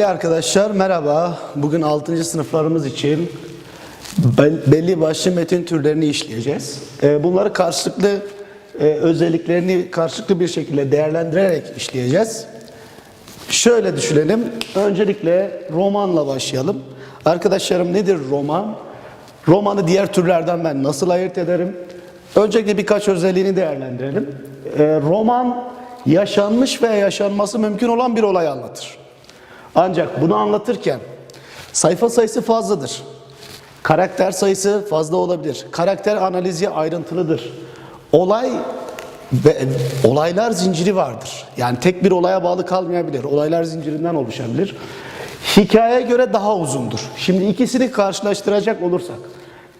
Değerli arkadaşlar merhaba. Bugün 6. sınıflarımız için bel- belli başlı metin türlerini işleyeceğiz. Ee, Bunları karşılıklı e, özelliklerini karşılıklı bir şekilde değerlendirerek işleyeceğiz. Şöyle düşünelim. Öncelikle romanla başlayalım. Arkadaşlarım nedir roman? Romanı diğer türlerden ben nasıl ayırt ederim? Öncelikle birkaç özelliğini değerlendirelim. Ee, roman yaşanmış veya yaşanması mümkün olan bir olay anlatır. Ancak bunu anlatırken sayfa sayısı fazladır. Karakter sayısı fazla olabilir. Karakter analizi ayrıntılıdır. Olay ve olaylar zinciri vardır. Yani tek bir olaya bağlı kalmayabilir. Olaylar zincirinden oluşabilir. Hikayeye göre daha uzundur. Şimdi ikisini karşılaştıracak olursak.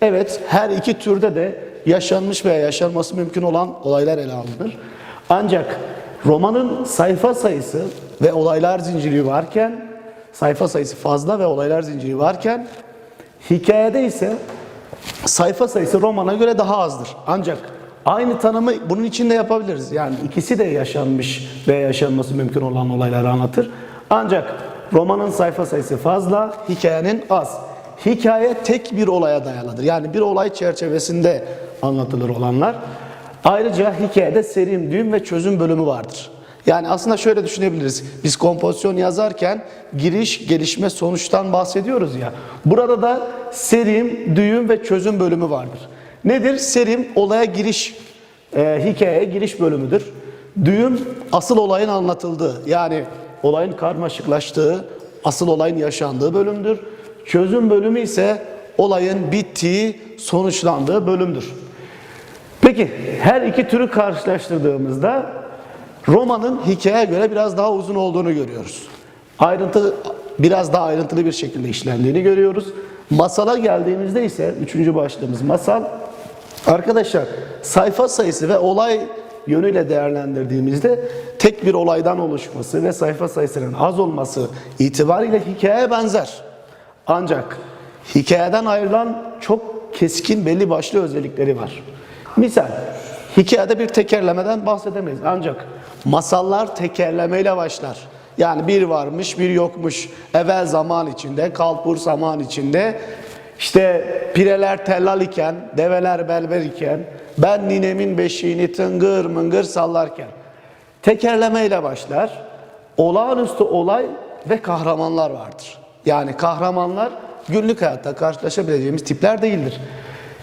Evet her iki türde de yaşanmış veya yaşanması mümkün olan olaylar ele alınır. Ancak romanın sayfa sayısı ve olaylar zinciri varken sayfa sayısı fazla ve olaylar zinciri varken hikayede ise sayfa sayısı romana göre daha azdır. Ancak aynı tanımı bunun için de yapabiliriz. Yani ikisi de yaşanmış ve yaşanması mümkün olan olayları anlatır. Ancak romanın sayfa sayısı fazla, hikayenin az. Hikaye tek bir olaya dayalıdır. Yani bir olay çerçevesinde anlatılır olanlar. Ayrıca hikayede serim, düğüm ve çözüm bölümü vardır. Yani aslında şöyle düşünebiliriz. Biz kompozisyon yazarken giriş, gelişme, sonuçtan bahsediyoruz ya. Burada da serim, düğüm ve çözüm bölümü vardır. Nedir? Serim olaya giriş, e, hikayeye giriş bölümüdür. Düğüm asıl olayın anlatıldığı yani olayın karmaşıklaştığı, asıl olayın yaşandığı bölümdür. Çözüm bölümü ise olayın bittiği, sonuçlandığı bölümdür. Peki her iki türü karşılaştırdığımızda romanın hikayeye göre biraz daha uzun olduğunu görüyoruz. Ayrıntı biraz daha ayrıntılı bir şekilde işlendiğini görüyoruz. Masala geldiğimizde ise üçüncü başlığımız masal. Arkadaşlar sayfa sayısı ve olay yönüyle değerlendirdiğimizde tek bir olaydan oluşması ve sayfa sayısının az olması itibariyle hikayeye benzer. Ancak hikayeden ayrılan çok keskin belli başlı özellikleri var. Misal, hikayede bir tekerlemeden bahsedemeyiz. Ancak masallar tekerlemeyle başlar. Yani bir varmış, bir yokmuş. Evvel zaman içinde, kalpur zaman içinde. İşte pireler tellal iken, develer belber iken, ben ninemin beşiğini tıngır mıngır sallarken. Tekerlemeyle başlar. Olağanüstü olay ve kahramanlar vardır. Yani kahramanlar günlük hayatta karşılaşabileceğimiz tipler değildir.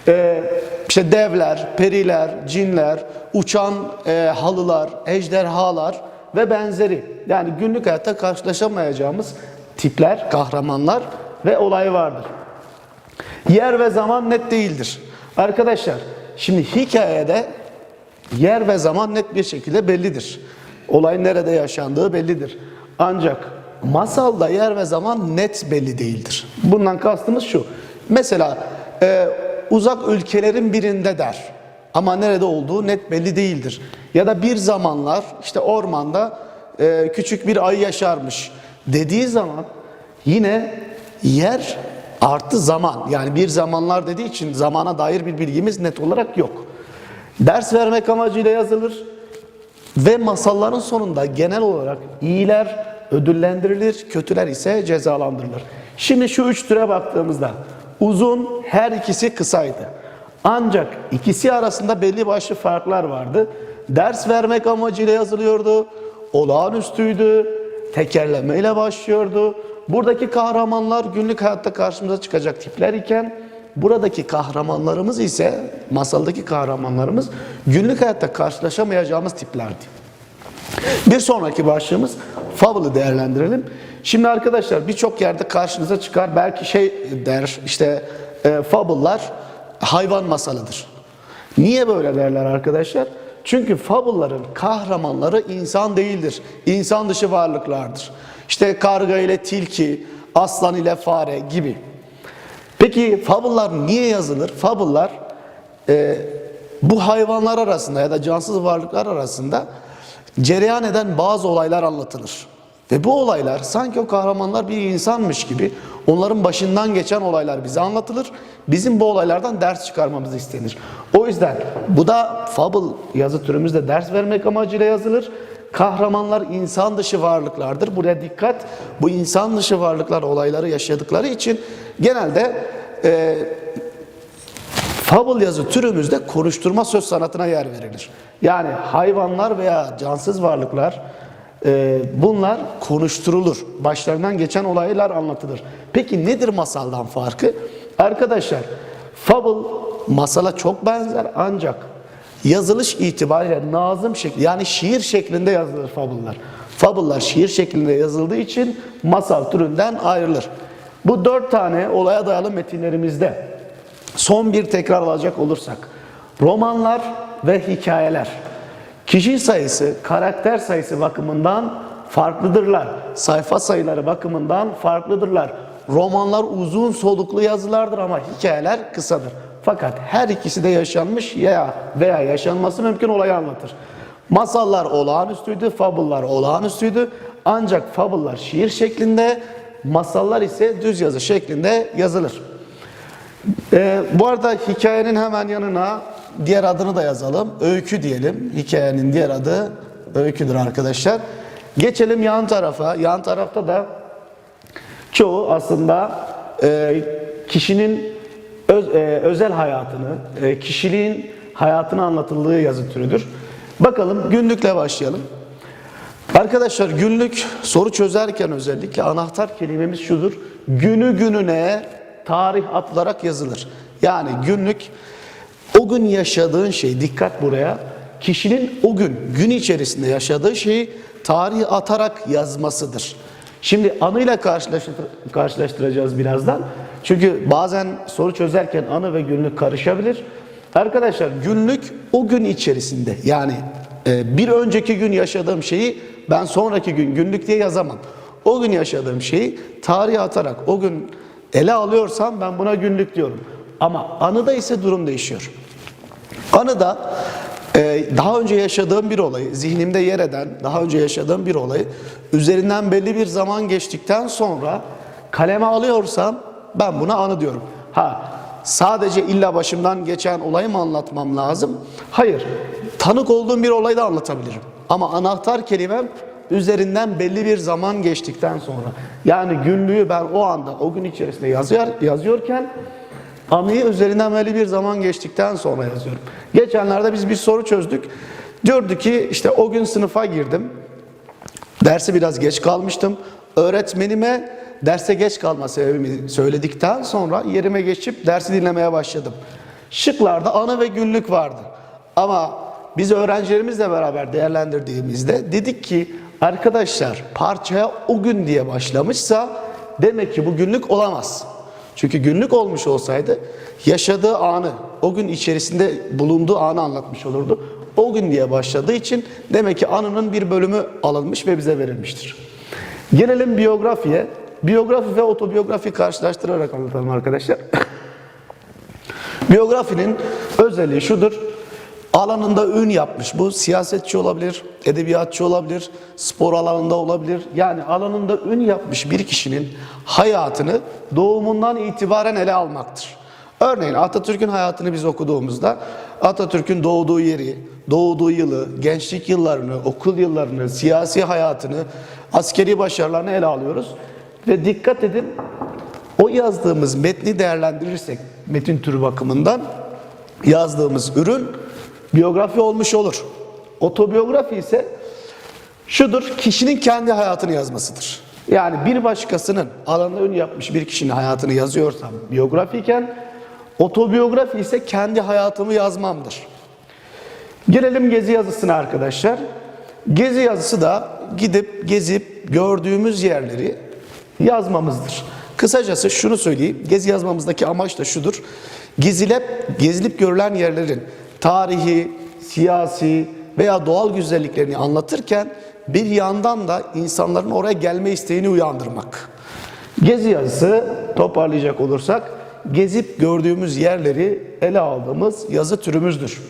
Ee, işte devler, periler, cinler, uçan e, halılar, ejderhalar ve benzeri. Yani günlük hayatta karşılaşamayacağımız tipler, kahramanlar ve olay vardır. Yer ve zaman net değildir. Arkadaşlar şimdi hikayede yer ve zaman net bir şekilde bellidir. Olayın nerede yaşandığı bellidir. Ancak masalda yer ve zaman net belli değildir. Bundan kastımız şu. Mesela e, uzak ülkelerin birinde der. Ama nerede olduğu net belli değildir. Ya da bir zamanlar işte ormanda e, küçük bir ay yaşarmış dediği zaman yine yer artı zaman. Yani bir zamanlar dediği için zamana dair bir bilgimiz net olarak yok. Ders vermek amacıyla yazılır ve masalların sonunda genel olarak iyiler ödüllendirilir, kötüler ise cezalandırılır. Şimdi şu üç türe baktığımızda uzun her ikisi kısaydı. Ancak ikisi arasında belli başlı farklar vardı. Ders vermek amacıyla yazılıyordu, olağanüstüydü, tekerlemeyle başlıyordu. Buradaki kahramanlar günlük hayatta karşımıza çıkacak tipler iken buradaki kahramanlarımız ise masaldaki kahramanlarımız günlük hayatta karşılaşamayacağımız tiplerdi. Bir sonraki başlığımız fable'ı değerlendirelim. Şimdi arkadaşlar birçok yerde karşınıza çıkar belki şey der işte e, fable'lar hayvan masalıdır. Niye böyle derler arkadaşlar? Çünkü fable'ların kahramanları insan değildir. İnsan dışı varlıklardır. İşte karga ile tilki, aslan ile fare gibi. Peki fable'lar niye yazılır? Fable'lar e, bu hayvanlar arasında ya da cansız varlıklar arasında cereyan eden bazı olaylar anlatılır. Ve bu olaylar sanki o kahramanlar bir insanmış gibi Onların başından geçen olaylar bize anlatılır. Bizim bu olaylardan ders çıkarmamız istenir. O yüzden bu da fable yazı türümüzde ders vermek amacıyla yazılır. Kahramanlar insan dışı varlıklardır. Buraya dikkat. Bu insan dışı varlıklar olayları yaşadıkları için genelde e, Fable yazı türümüzde konuşturma söz sanatına yer verilir. Yani hayvanlar veya cansız varlıklar e, bunlar konuşturulur. Başlarından geçen olaylar anlatılır. Peki nedir masaldan farkı? Arkadaşlar Fable masala çok benzer ancak yazılış itibariyle nazım şekli yani şiir şeklinde yazılır fable'lar. Fable'lar şiir şeklinde yazıldığı için masal türünden ayrılır. Bu dört tane olaya dayalı metinlerimizde Son bir tekrar alacak olursak. Romanlar ve hikayeler. Kişi sayısı, karakter sayısı bakımından farklıdırlar. Sayfa sayıları bakımından farklıdırlar. Romanlar uzun soluklu yazılardır ama hikayeler kısadır. Fakat her ikisi de yaşanmış ya veya yaşanması mümkün olayı anlatır. Masallar olağanüstüydü, fabullar olağanüstüydü. Ancak fabullar şiir şeklinde, masallar ise düz yazı şeklinde yazılır. Ee, bu arada hikayenin hemen yanına diğer adını da yazalım. Öykü diyelim. Hikayenin diğer adı öyküdür arkadaşlar. Geçelim yan tarafa. Yan tarafta da çoğu aslında e, kişinin öz- e, özel hayatını, e, kişiliğin hayatını anlatıldığı yazı türüdür. Bakalım günlükle başlayalım. Arkadaşlar günlük soru çözerken özellikle anahtar kelimemiz şudur. Günü gününe tarih atılarak yazılır. Yani günlük o gün yaşadığın şey dikkat buraya. Kişinin o gün gün içerisinde yaşadığı şeyi tarih atarak yazmasıdır. Şimdi anıyla karşılaştır- karşılaştıracağız birazdan. Çünkü bazen soru çözerken anı ve günlük karışabilir. Arkadaşlar günlük o gün içerisinde yani e, bir önceki gün yaşadığım şeyi ben sonraki gün günlük diye yazamam. O gün yaşadığım şeyi tarihe atarak o gün ele alıyorsam ben buna günlük diyorum. Ama anıda ise durum değişiyor. Anıda e, daha önce yaşadığım bir olayı, zihnimde yer eden, daha önce yaşadığım bir olayı üzerinden belli bir zaman geçtikten sonra kaleme alıyorsam ben buna anı diyorum. Ha sadece illa başımdan geçen olayı mı anlatmam lazım? Hayır. Tanık olduğum bir olayı da anlatabilirim. Ama anahtar kelimem üzerinden belli bir zaman geçtikten sonra. Yani günlüğü ben o anda, o gün içerisinde yazıyor, yazıyorken Anıyı üzerinden belli bir zaman geçtikten sonra yazıyorum. Geçenlerde biz bir soru çözdük. Diyordu ki işte o gün sınıfa girdim. Derse biraz geç kalmıştım. Öğretmenime derse geç kalma sebebimi söyledikten sonra yerime geçip dersi dinlemeye başladım. Şıklarda anı ve günlük vardı. Ama biz öğrencilerimizle beraber değerlendirdiğimizde dedik ki arkadaşlar parçaya o gün diye başlamışsa demek ki bu günlük olamaz. Çünkü günlük olmuş olsaydı yaşadığı anı, o gün içerisinde bulunduğu anı anlatmış olurdu. O gün diye başladığı için demek ki anının bir bölümü alınmış ve bize verilmiştir. Gelelim biyografiye. Biyografi ve otobiyografi karşılaştırarak anlatalım arkadaşlar. Biyografinin özelliği şudur. Alanında ün yapmış. Bu siyasetçi olabilir, edebiyatçı olabilir, spor alanında olabilir. Yani alanında ün yapmış bir kişinin hayatını doğumundan itibaren ele almaktır. Örneğin Atatürk'ün hayatını biz okuduğumuzda Atatürk'ün doğduğu yeri, doğduğu yılı, gençlik yıllarını, okul yıllarını, siyasi hayatını, askeri başarılarını ele alıyoruz. Ve dikkat edin o yazdığımız metni değerlendirirsek metin türü bakımından yazdığımız ürün biyografi olmuş olur. Otobiyografi ise şudur, kişinin kendi hayatını yazmasıdır. Yani bir başkasının alanında ün yapmış bir kişinin hayatını yazıyorsam biyografiyken, otobiyografi ise kendi hayatımı yazmamdır. Gelelim gezi yazısına arkadaşlar. Gezi yazısı da gidip gezip gördüğümüz yerleri yazmamızdır. Kısacası şunu söyleyeyim. Gezi yazmamızdaki amaç da şudur. Gezilip, gezilip görülen yerlerin tarihi, siyasi veya doğal güzelliklerini anlatırken bir yandan da insanların oraya gelme isteğini uyandırmak. Gezi yazısı toparlayacak olursak gezip gördüğümüz yerleri ele aldığımız yazı türümüzdür.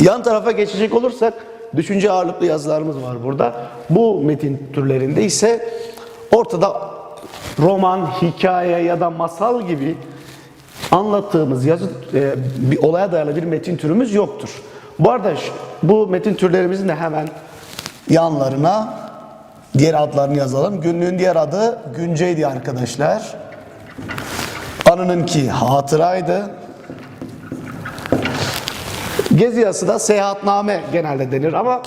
Yan tarafa geçecek olursak düşünce ağırlıklı yazılarımız var burada. Bu metin türlerinde ise ortada roman, hikaye ya da masal gibi anlattığımız yazı e, bir olaya dayalı bir metin türümüz yoktur. Bu arada bu metin türlerimizin de hemen yanlarına diğer adlarını yazalım. Günlüğün diğer adı günceydi arkadaşlar. Anınınki hatıraydı. Gezi yazısı da seyahatname genelde denir ama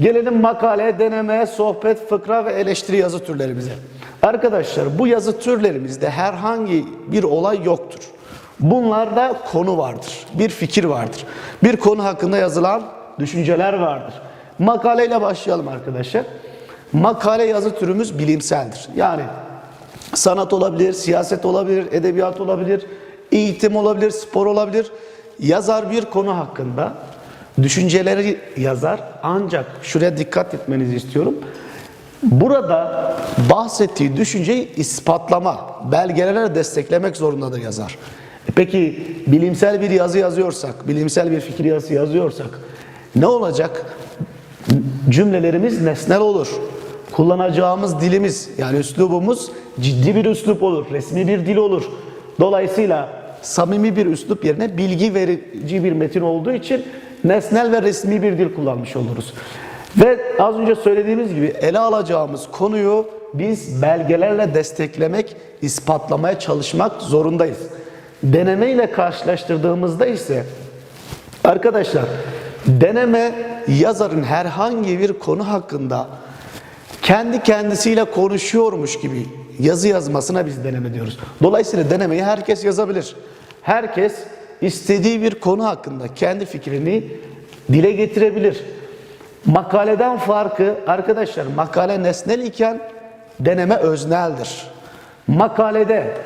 gelelim makale, deneme, sohbet, fıkra ve eleştiri yazı türlerimize. Arkadaşlar bu yazı türlerimizde herhangi bir olay yoktur. Bunlarda konu vardır, bir fikir vardır. Bir konu hakkında yazılan düşünceler vardır. Makaleyle başlayalım arkadaşlar. Makale yazı türümüz bilimseldir. Yani sanat olabilir, siyaset olabilir, edebiyat olabilir, eğitim olabilir, spor olabilir. Yazar bir konu hakkında düşünceleri yazar ancak şuraya dikkat etmenizi istiyorum. Burada bahsettiği düşünceyi ispatlama, belgelerle desteklemek zorundadır yazar. Peki bilimsel bir yazı yazıyorsak, bilimsel bir fikir yazısı yazıyorsak ne olacak? Cümlelerimiz nesnel olur. Kullanacağımız dilimiz yani üslubumuz ciddi bir üslup olur, resmi bir dil olur. Dolayısıyla samimi bir üslup yerine bilgi verici bir metin olduğu için nesnel ve resmi bir dil kullanmış oluruz. Ve az önce söylediğimiz gibi ele alacağımız konuyu biz belgelerle desteklemek, ispatlamaya çalışmak zorundayız. Deneme ile karşılaştırdığımızda ise Arkadaşlar deneme yazarın herhangi bir konu hakkında kendi kendisiyle konuşuyormuş gibi yazı yazmasına biz deneme diyoruz. Dolayısıyla denemeyi herkes yazabilir. Herkes istediği bir konu hakkında kendi fikrini dile getirebilir. Makaleden farkı arkadaşlar makale nesnel iken deneme özneldir. Makalede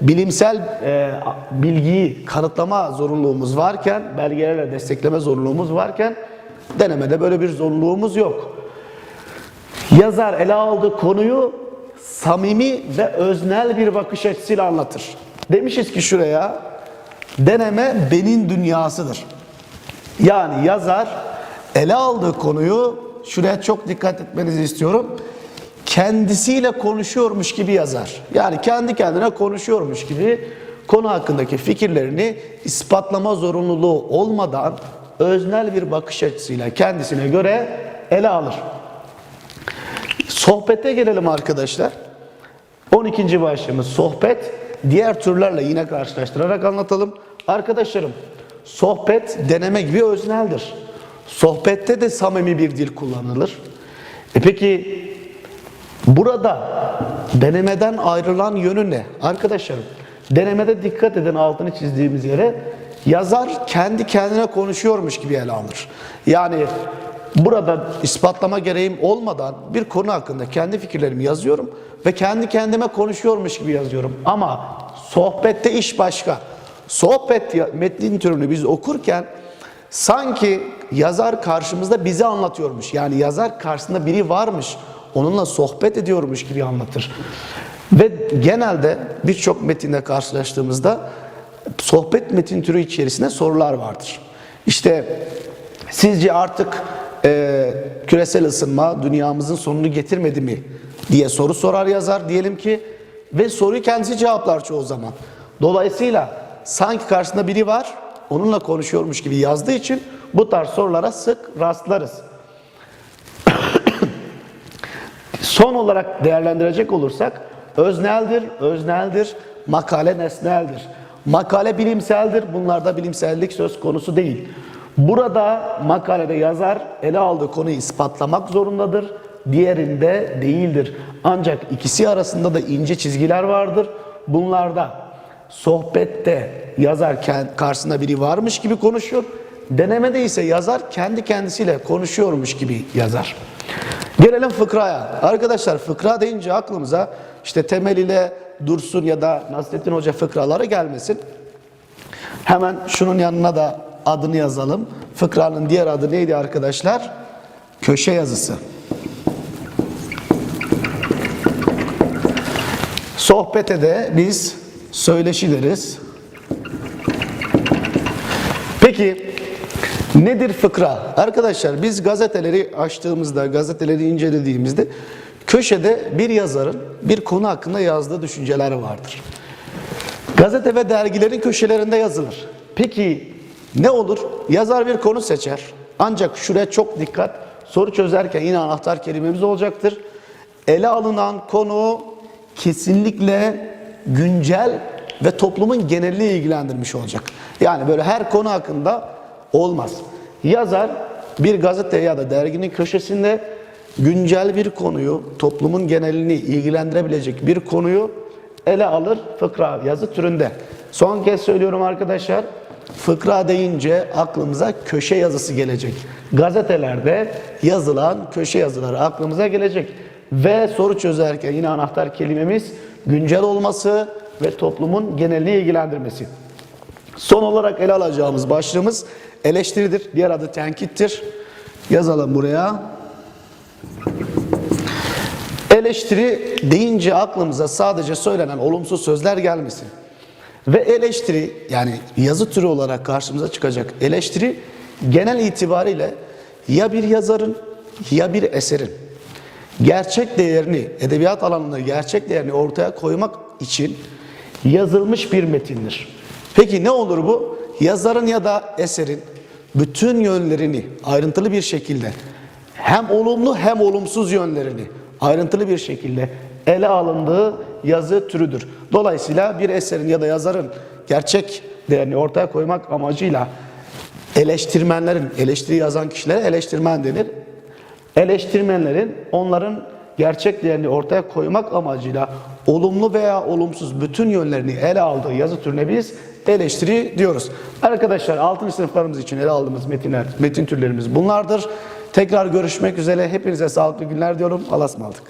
bilimsel e, bilgiyi kanıtlama zorunluluğumuz varken, belgelerle destekleme zorunluluğumuz varken denemede böyle bir zorunluluğumuz yok. Yazar ele aldığı konuyu samimi ve öznel bir bakış açısıyla anlatır. Demişiz ki şuraya deneme benin dünyasıdır. Yani yazar ele aldığı konuyu şuraya çok dikkat etmenizi istiyorum. Kendisiyle konuşuyormuş gibi yazar. Yani kendi kendine konuşuyormuş gibi konu hakkındaki fikirlerini ispatlama zorunluluğu olmadan öznel bir bakış açısıyla kendisine göre ele alır. Sohbete gelelim arkadaşlar. 12. başlığımız sohbet. Diğer türlerle yine karşılaştırarak anlatalım. Arkadaşlarım, sohbet deneme gibi özneldir. Sohbette de samimi bir dil kullanılır. E peki burada denemeden ayrılan yönü ne? Arkadaşlarım, denemede dikkat edin altını çizdiğimiz yere yazar kendi kendine konuşuyormuş gibi ele alır. Yani burada ispatlama gereğim olmadan bir konu hakkında kendi fikirlerimi yazıyorum ve kendi kendime konuşuyormuş gibi yazıyorum. Ama sohbette iş başka. Sohbet metnin türünü biz okurken sanki yazar karşımızda bizi anlatıyormuş. Yani yazar karşısında biri varmış, onunla sohbet ediyormuş gibi anlatır. Ve genelde birçok metinde karşılaştığımızda sohbet metin türü içerisinde sorular vardır. İşte sizce artık e, küresel ısınma dünyamızın sonunu getirmedi mi diye soru sorar yazar diyelim ki ve soruyu kendisi cevaplar çoğu zaman. Dolayısıyla sanki karşısında biri var onunla konuşuyormuş gibi yazdığı için bu tarz sorulara sık rastlarız. Son olarak değerlendirecek olursak özneldir, özneldir, makale nesneldir. Makale bilimseldir, bunlarda bilimsellik söz konusu değil. Burada makalede yazar ele aldığı konuyu ispatlamak zorundadır, diğerinde değildir. Ancak ikisi arasında da ince çizgiler vardır. Bunlarda sohbette yazarken karşısında biri varmış gibi konuşuyor. Denemede ise yazar kendi kendisiyle konuşuyormuş gibi yazar. Gelelim fıkraya. Arkadaşlar fıkra deyince aklımıza işte Temel ile Dursun ya da Nasrettin Hoca fıkraları gelmesin. Hemen şunun yanına da adını yazalım. Fıkranın diğer adı neydi arkadaşlar? Köşe yazısı. Sohbete de biz söyleşi deriz. Peki nedir fıkra? Arkadaşlar biz gazeteleri açtığımızda, gazeteleri incelediğimizde köşede bir yazarın bir konu hakkında yazdığı düşünceleri vardır. Gazete ve dergilerin köşelerinde yazılır. Peki ne olur? Yazar bir konu seçer. Ancak şuraya çok dikkat. Soru çözerken yine anahtar kelimemiz olacaktır. Ele alınan konu kesinlikle güncel ve toplumun genelini ilgilendirmiş olacak. Yani böyle her konu hakkında olmaz. Yazar bir gazete ya da derginin köşesinde güncel bir konuyu, toplumun genelini ilgilendirebilecek bir konuyu ele alır fıkra yazı türünde. Son kez söylüyorum arkadaşlar. Fıkra deyince aklımıza köşe yazısı gelecek. Gazetelerde yazılan köşe yazıları aklımıza gelecek. Ve soru çözerken yine anahtar kelimemiz güncel olması ve toplumun genelini ilgilendirmesi. Son olarak ele alacağımız başlığımız eleştiridir. Diğer adı tenkittir. Yazalım buraya. Eleştiri deyince aklımıza sadece söylenen olumsuz sözler gelmesin. Ve eleştiri yani yazı türü olarak karşımıza çıkacak eleştiri genel itibariyle ya bir yazarın ya bir eserin gerçek değerini, edebiyat alanında gerçek değerini ortaya koymak için yazılmış bir metindir. Peki ne olur bu? Yazarın ya da eserin bütün yönlerini ayrıntılı bir şekilde hem olumlu hem olumsuz yönlerini ayrıntılı bir şekilde ele alındığı yazı türüdür. Dolayısıyla bir eserin ya da yazarın gerçek değerini ortaya koymak amacıyla eleştirmenlerin, eleştiri yazan kişilere eleştirmen denir. Eleştirmenlerin onların gerçek değerini ortaya koymak amacıyla olumlu veya olumsuz bütün yönlerini ele aldığı yazı türüne biz eleştiri diyoruz. Arkadaşlar 6. sınıflarımız için ele aldığımız metinler, metin türlerimiz bunlardır. Tekrar görüşmek üzere. Hepinize sağlıklı günler diyorum. Allah'a ısmarladık.